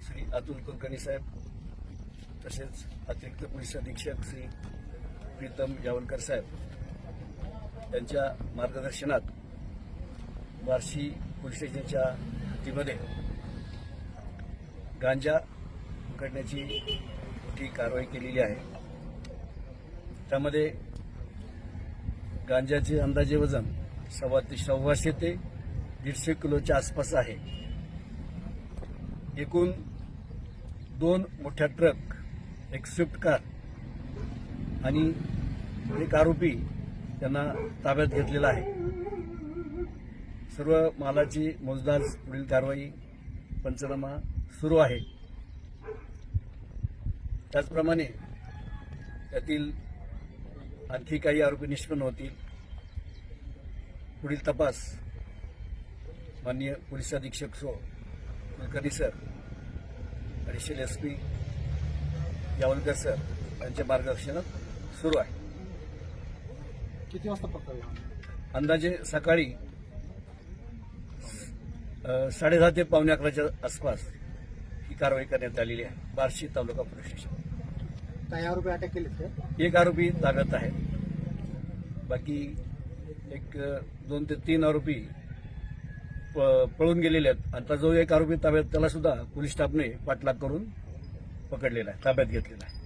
श्री अतुल कुलकर्णी साहेब तसेच अतिरिक्त पोलीस अधीक्षक श्री प्रीतम यावलकर साहेब यांच्या मार्गदर्शनात बार्शी पोलीस स्टेशनच्या हद्दीमध्ये गांजा पकडण्याची मोठी कारवाई केलेली आहे त्यामध्ये गांजाचे अंदाजे वजन सव्वा ते सव्वाशे ते दीडशे किलोच्या आसपास आहे एकूण दोन मोठ्या ट्रक एक स्विफ्ट कार आणि एक आरोपी त्यांना ताब्यात घेतलेला आहे. सर्व मालाची मोजदाज पुढील कारवाई पंचनामा सुरू आहे. त्याचप्रमाणे त्यातील आणखी काही आरोपी निष्पन्न होतील. पुढील तपास माननीय पोलीस अधीक्षक so Kulkarni sir additional S P Yavalkar sir यांच्या मार्गदर्शनात सुरू आहे. किती वाजता पकडला? अंदाजे सकाळी अ, साडेदहा ते पावणे अकराच्या आसपास ही कारवाई करण्यात आलेली आहे. Barshi taluka police station. काही आरोपी अटक केलेत का? एक आरोपी ताब्यात आहे. बाकी एक दोन ते तीन आरोपी पळून गेलेले आहेत. आता जो एक आरोपी ताब्यात त्याला सुद्धा पोलीस स्टाफने पाठलाग करून पकडलेला आहे ताब्यात घेतलेला आहे.